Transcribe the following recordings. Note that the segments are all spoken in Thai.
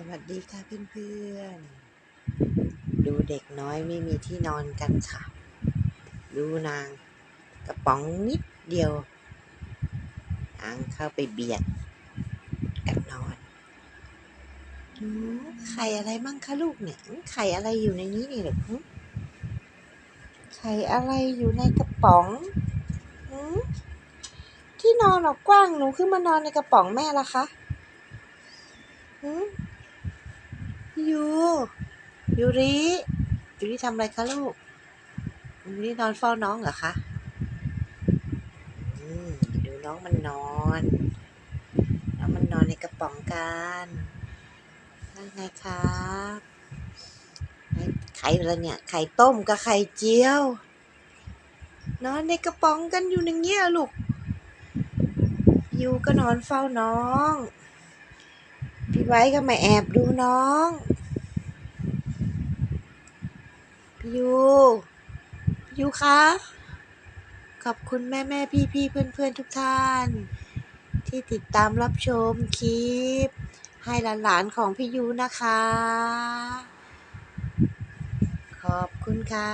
สวัสดีค่ะเพื่อนๆ ดูเด็กน้อยไม่มีที่นอนกันค่ะ ดูนางกระป๋องนิดเดียวนางเข้าไปเบียดกันนอนหืมไข่อะไรมั่งคะลูกเนี่ยไข่อะไรอยู่ในนี้นี่หรอหืมไข่อะไรอยู่ในกระป๋องที่นอนออกกว้างหนูขึ้นมานอนในกระป๋องแม่ละคะหืม ยู ยูริ ยูริทำอะไรคะลูก ยูรินอนเฝ้าน้องเหรอคะอืมดูน้องมันนอน น้องมันนอนในกระป๋องกันนั่นไงครับไข่อะไรเนี่ย ไข่ต้มกับไข่เจียว นอนในกระป๋องกันอยู่อย่างเงี้ยลูก ยูก็นอนเฝ้าน้อง ไว้ก็มาแอบดูน้องพี่ยูพี่ยูคะขอบคุณแม่แม่พี่พี่เพื่อนเพื่อนๆทุกท่าน ที่ติดตามรับชมคลิป ให้หลานๆของพี่ยูนะคะ ขอบคุณค่ะ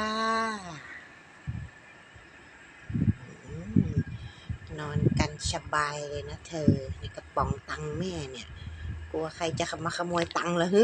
นอนกันสบายเลยนะเธอในกระป๋องตังแม่เนี่ย กลัวใครจะมาขโมยตังค์เหรอฮึ